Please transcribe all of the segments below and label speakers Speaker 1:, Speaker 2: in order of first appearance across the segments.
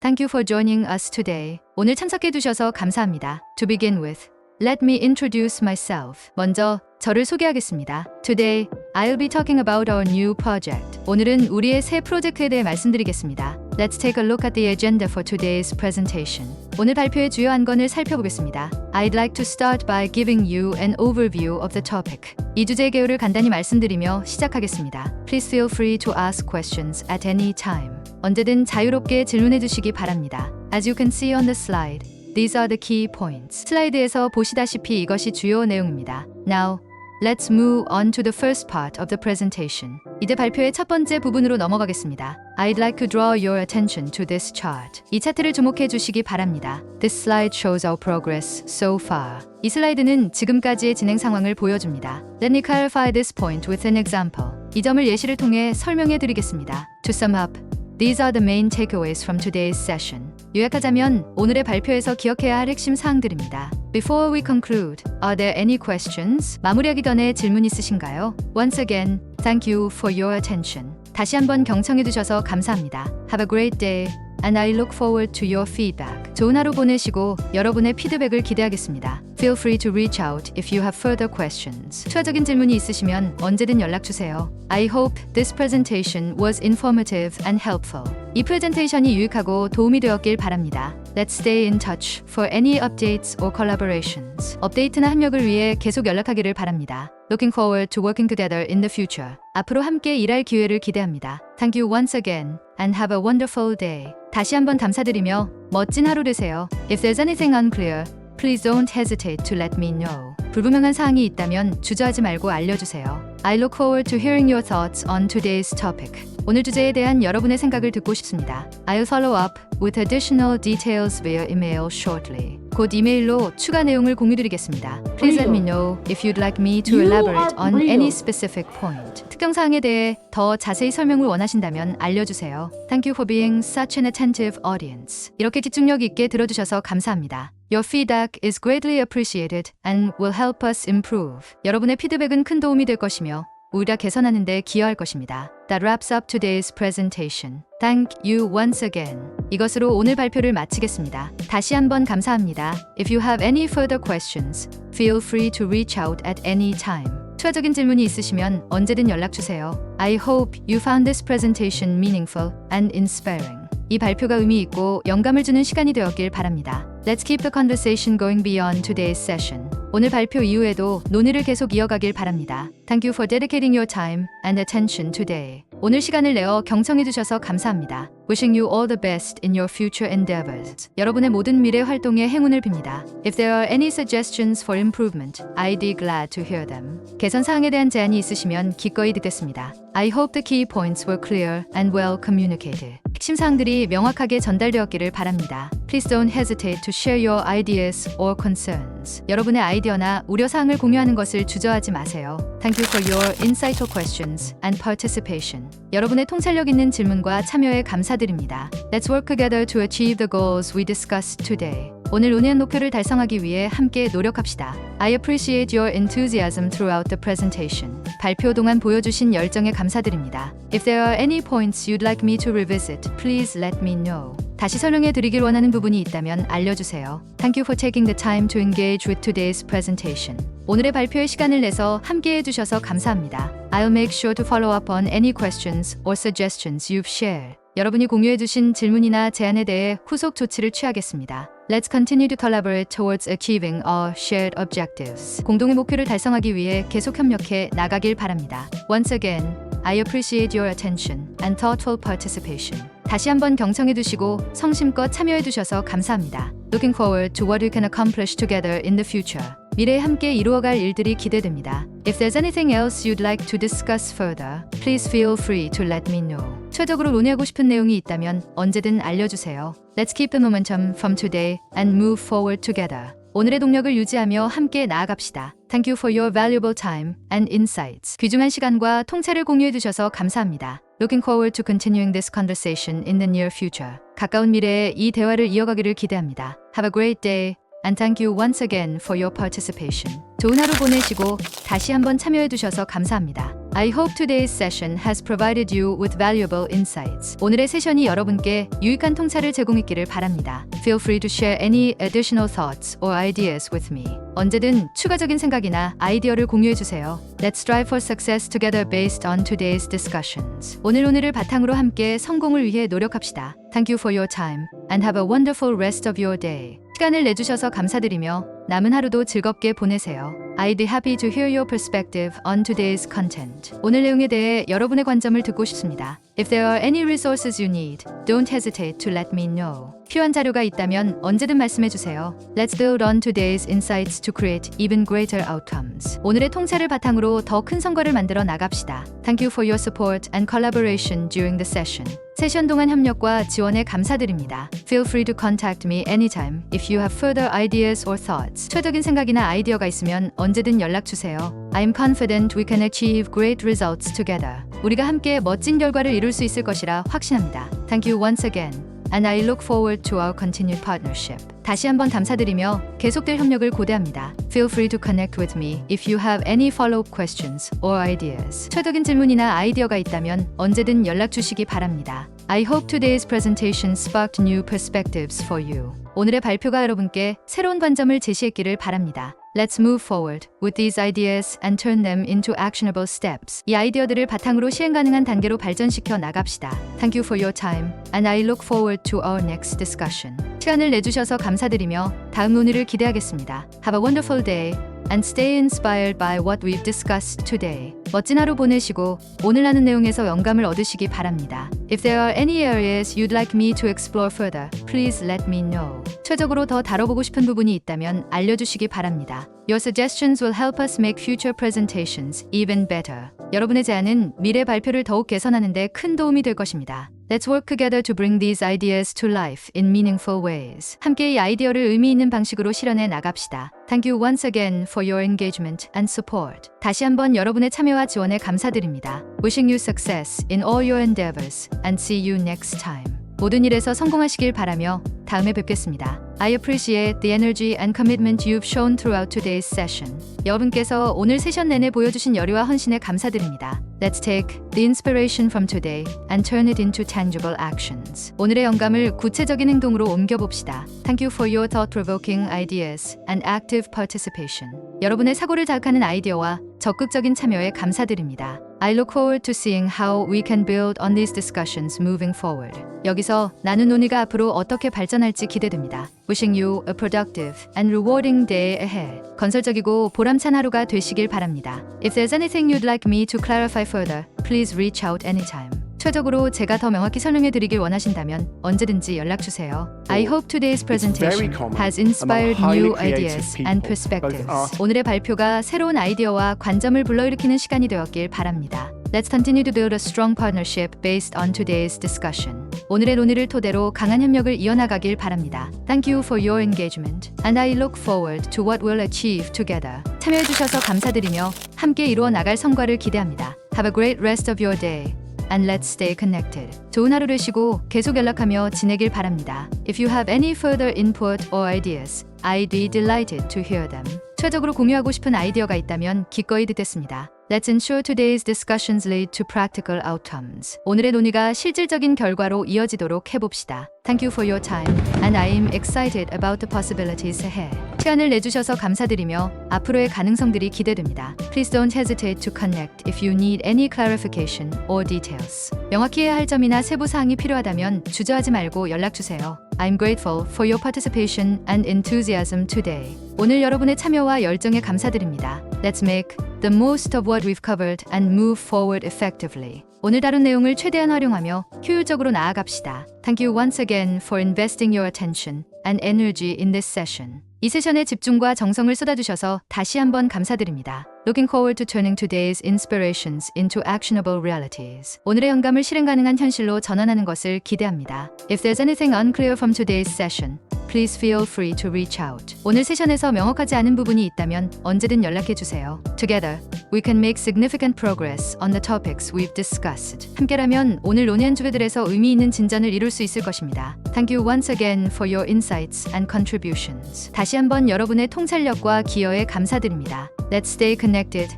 Speaker 1: Thank you for joining us today. 오늘 참석해 주셔서 감사합니다. To begin with, let me introduce myself. 먼저 저를 소개하겠습니다. Today, I'll be talking about our new project. 오늘은 우리의 새 프로젝트에 대해 말씀드리겠습니다. Let's take a look at the agenda for today's presentation. 오늘 발표의 주요 안건을 살펴보겠습니다. I'd like to start by giving you an overview of the topic. 이 주제의 개요를 간단히 말씀드리며 시작하겠습니다. Please feel free to ask questions at any time. 언제든 자유롭게 질문해 주시기 바랍니다. As you can see on the slide, these are the key points. 슬라이드에서 보시다시피 이것이 주요 내용입니다. Now, let's move on to the first part of the presentation. 이제 발표의 첫 번째 부분으로 넘어가겠습니다. I'd like to draw your attention to this chart. 이 차트를 주목해 주시기 바랍니다. This slide shows our progress so far. 이 슬라이드는 지금까지의 진행 상황을 보여줍니다. Let me clarify this point with an example. 이 점을 예시를 통해 설명해 드리겠습니다. To sum up, These are the main takeaways from today's session. 요약하자면 오늘의 발표에서 기억해야 할 핵심 사항들입니다. Before we conclude, are there any questions? 마무리하기 전에 질문 있으신가요? Once again, thank you for your attention. 다시 한번 경청해 주셔서 감사합니다. Have a great day. And I look forward to your feedback. 좋은 하루 보내시고 여러분의 피드백을 기대하겠습니다. Feel free to reach out if you have further questions. 추가적인 질문이 있으시면 언제든 연락 주세요. I hope this presentation was informative and helpful. 이 프레젠테이션이 유익하고 도움이 되었길 바랍니다. Let's stay in touch for any updates or collaborations. 업데이트나 협력을 위해 계속 연락하기를 바랍니다. Looking forward to working together in the future. 앞으로 함께 일할 기회를 기대합니다. Thank you once again and have a wonderful day. 다시 한번 감사드리며 멋진 하루 되세요. If there's anything unclear, please don't hesitate to let me know. 불분명한 사항이 있다면 주저하지 말고 알려주세요. I look forward to hearing your thoughts on today's topic. 오늘 주제에 대한 여러분의 생각을 듣고 싶습니다. I'll follow up with additional details via email shortly. 곧 이메일로 추가 내용을 공유드리겠습니다. Please let me know if you'd like me to elaborate on any specific point. 특정 사항에 대해 더 자세히 설명을 원하신다면 알려주세요. Thank you for being such an attentive audience. 이렇게 집중력 있게 들어주셔서 감사합니다. Your feedback is greatly appreciated and will help us improve. 여러분의 피드백은 큰 도움이 될 것이며 우리가 개선하는 데 기여할 것입니다. That wraps up today's presentation. Thank you once again. 이것으로 오늘 발표를 마치겠습니다. 다시 한번 감사합니다. If you have any further questions, feel free to reach out at any time. 추가적인 질문이 있으시면 언제든 연락 주세요. I hope you found this presentation meaningful and inspiring. 이 발표가 의미 있고 영감을 주는 시간이 되었길 바랍니다. Let's keep the conversation going beyond today's session. 오늘 발표 이후에도 논의를 계속 이어가길 바랍니다. Thank you for dedicating your time and attention today. 오늘 시간을 내어 경청해 주셔서 감사합니다. Wishing you all the best in your future endeavors. 여러분의 모든 미래 활동에 행운을 빕니다. If there are any suggestions for improvement, I'd be glad to hear them. 개선 사항에 대한 제안이 있으시면 기꺼이 듣겠습니다. I hope the key points were clear and well communicated. 핵심 사항들이 명확하게 전달되었기를 바랍니다. Please don't hesitate to share your ideas or concerns. 여러분의 아이디어나 우려 사항을 공유하는 것을 주저하지 마세요. Thank you for your insightful questions and participation. 여러분의 통찰력 있는 질문과 참여에 감사드립니다. Let's work together to achieve the goals we discussed today. 오늘 논의한 목표를 달성하기 위해 함께 노력합시다. I appreciate your enthusiasm throughout the presentation. 발표 동안 보여주신 열정에 감사드립니다. If there are any points you'd like me to revisit, please let me know. 다시 설명해 드리길 원하는 부분이 있다면 알려주세요. Thank you for taking the time to engage with today's presentation. 오늘의 발표에 시간을 내서 함께 해주셔서 감사합니다. I'll make sure to follow up on any questions or suggestions you've shared. 여러분이 공유해주신 질문이나 제안에 대해 후속 조치를 취하겠습니다. Let's continue to collaborate towards achieving our shared objectives. 공동의 목표를 달성하기 위해 계속 협력해 나가길 바랍니다. Once again, I appreciate your attention and thoughtful participation. 다시 한번 경청해 두시고 성심껏 참여해 주셔서 감사합니다. Looking forward to what we can accomplish together in the future. 미래에 함께 이루어갈 일들이 기대됩니다. If there's anything else you'd like to discuss further, please feel free to let me know. 최적으로 논의하고 싶은 내용이 있다면 언제든 알려주세요. Let's keep the momentum from today and move forward together. 오늘의 동력을 유지하며 함께 나아갑시다. Thank you for your valuable time and insights. 귀중한 시간과 통찰을 공유해 주셔서 감사합니다. Looking forward to continuing this conversation in the near future. 가까운 미래에 이 대화를 이어가기를 기대합니다. Have a great day and thank you once again for your participation. 좋은 하루 보내시고 다시 한번 참여해 주셔서 감사합니다. I hope today's session has provided you with valuable insights. 오늘의 세션이 여러분께 유익한 통찰을 제공했기를 바랍니다. Feel free to share any additional thoughts or ideas with me. 언제든 추가적인 생각이나 아이디어를 공유해 주세요. Let's strive for success together based on today's discussions. 오늘 오늘을 바탕으로 함께 성공을 위해 노력합시다. Thank you for your time and have a wonderful rest of your day. 시간을 내주셔서 감사드리며 남은 하루도 즐겁게 보내세요. I'd be happy to hear your perspective on today's content. 오늘 내용에 대해 여러분의 관점을 듣고 싶습니다. If there are any resources you need, don't hesitate to let me know. 필요한 자료가 있다면 언제든 말씀해 주세요. Let's build on today's insights to create even greater outcomes. 오늘의 통찰을 바탕으로 더 큰 성과를 만들어 나갑시다. Thank you for your support and collaboration during the session. 세션 동안 협력과 지원에 감사드립니다. Feel free to contact me anytime if you have further ideas or thoughts. 최적인 생각이나 아이디어가 있으면 언제든 연락 주세요. I'm confident we can achieve great results together. 우리가 함께 멋진 결과를 이룰 수 있을 것이라 확신합니다. Thank you once again. And I look forward to our continued partnership. 다시 한번 감사드리며 계속될 협력을 고대합니다. Feel free to connect with me if you have any follow-up questions or ideas. 최적인 질문이나 아이디어가 있다면 언제든 연락 주시기 바랍니다. I hope today's presentation sparked new perspectives for you. 오늘의 발표가 여러분께 새로운 관점을 제시했기를 바랍니다. Let's move forward with these ideas and turn them into actionable steps. 이 아이디어들을 바탕으로 실행 가능한 단계로 발전시켜 나갑시다. Thank you for your time and I look forward to our next discussion. 시간을 내주셔서 감사드리며 다음 논의를 기대하겠습니다. Have a wonderful day and stay inspired by what we've discussed today. 멋진 하루 보내시고 오늘 하는 내용에서 영감을 얻으시기 바랍니다. If there are any areas you'd like me to explore further, please let me know. 최적으로 더 다뤄보고 싶은 부분이 있다면 알려주시기 바랍니다. Your suggestions will help us make future presentations even better. 여러분의 제안은 미래 발표를 더욱 개선하는 데 큰 도움이 될 것입니다. Let's work together to bring these ideas to life in meaningful ways. 함께 이 아이디어를 의미 있는 방식으로 실현해 나갑시다. Thank you once again for your engagement and support. 다시 한번 여러분의 참여와 지원에 감사드립니다. Wishing you success in all your endeavors and see you next time. 모든 일에서 성공하시길 바라며 다음에 뵙겠습니다. I appreciate the energy and commitment you've shown throughout today's session. 여러분께서 오늘 세션 내내 보여주신 열의와 헌신에 감사드립니다. Let's take the inspiration from today and turn it into tangible actions. 오늘의 영감을 구체적인 행동으로 옮겨봅시다. Thank you for your thought-provoking ideas and active participation. 여러분의 사고를 자극하는 아이디어와 적극적인 참여에 감사드립니다. I look forward to seeing how we can build on these discussions moving forward. 여기서 나눈 논의가 앞으로 어떻게 발전할지 기대됩니다. Wishing you a productive and rewarding day ahead. 건설적이고 보람찬 하루가 되시길 바랍니다. If there's anything you'd like me to clarify further, please reach out anytime. 최적으로 제가 더 명확히 설명해 드리길 원하신다면 언제든지 연락 주세요. I hope today's presentation has inspired new ideas and perspectives. 오늘의 발표가 새로운 아이디어와 관점을 불러일으키는 시간이 되었길 바랍니다. Let's continue to build a strong partnership based on today's discussion. 오늘의 논의를 토대로 강한 협력을 이어나가길 바랍니다. Thank you for your engagement, and I look forward to what we'll achieve together. 참여해주셔서 감사드리며 함께 이루어 나갈 성과를 기대합니다. Have a great rest of your day. And let's stay connected. 좋은 하루 되시고 계속 연락하며 지내길 바랍니다. If you have any further input or ideas, I'd be delighted to hear them. 최적으로 공유하고 싶은 아이디어가 있다면 기꺼이 듣겠습니다. Let's ensure today's discussions lead to practical outcomes. 오늘의 논의가 실질적인 결과로 이어지도록 해봅시다. Thank you for your time, and I am excited about the possibilities ahead. 시간을 내주셔서 감사드리며 앞으로의 가능성들이 기대됩니다. Please don't hesitate to connect if you need any clarification or details. 명확히 해야 할 점이나 세부 사항이 필요하다면 주저하지 말고 연락 주세요. I'm grateful for your participation and enthusiasm today. 오늘 여러분의 참여와 열정에 감사드립니다. Let's make the most of what we've covered and move forward effectively. 오늘 다룬 내용을 최대한 활용하며 효율적으로 나아갑시다. Thank you once again for investing your attention and energy in this session. 이 세션에 집중과 정성을 쏟아주셔서 다시 한번 감사드립니다. Looking forward to turning today's inspirations into actionable realities. 오늘의 영감을 실행 가능한 현실로 전환하는 것을 기대합니다. If there's anything unclear from today's session, please feel free to reach out. 오늘 세션에서 명확하지 않은 부분이 있다면 언제든 연락해 주세요. Together, we can make significant progress on the topics we've discussed. 함께라면 오늘 논의한 주제들에서 의미 있는 진전을 이룰 수 있을 것입니다. Thank you once again for your insights and contributions. 다시 한번 여러분의 통찰력과 기여에 감사드립니다. Let's stay connected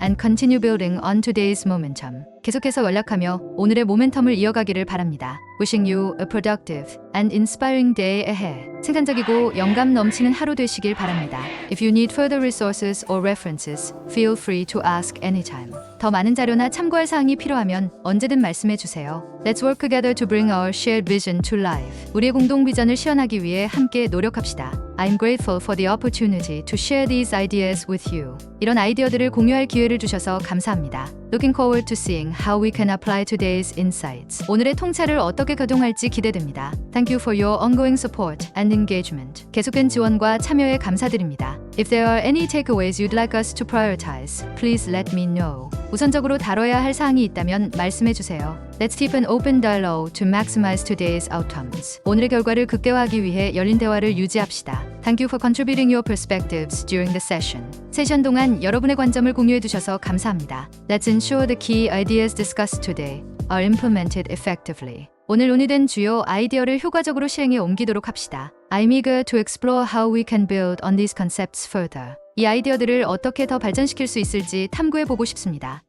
Speaker 1: and continue building on today's momentum. 계속해서 연락하며 오늘의 모멘텀을 이어가기를 바랍니다. Wishing you a productive and inspiring day ahead. 생산적이고 영감 넘치는 하루 되시길 바랍니다. If you need further resources or references, feel free to ask anytime. 더 많은 자료나 참고할 사항이 필요하면 언제든 말씀해 주세요. Let's work together to bring our shared vision to life. 우리의 공동 비전을 실현하기 위해 함께 노력합시다. I'm grateful for the opportunity to share these ideas with you. 이런 아이디어들을 공유할 기회를 주셔서 감사합니다. Looking forward to seeing how we can apply today's insights. 오늘의 통찰을 어떻게 가동할지 기대됩니다. Thank you for your ongoing support and engagement. 계속된 지원과 참여에 감사드립니다. If there are any takeaways you'd like us to prioritize, please let me know. 우선적으로 다뤄야 할 사항이 있다면 말씀해 주세요. Let's keep an open dialogue to maximize today's outcomes. 오늘의 결과를 극대화하기 위해 열린 대화를 유지합시다. Thank you for contributing your perspectives during the session. 세션 동안 여러분의 관점을 공유해 주셔서 감사합니다. Let's ensure the key ideas discussed today are implemented effectively. 오늘 논의된 주요 아이디어를 효과적으로 시행에 옮기도록 합시다. I'm eager to explore how we can build on these concepts further. 이 아이디어들을 어떻게 더 발전시킬 수 있을지 탐구해 보고 싶습니다.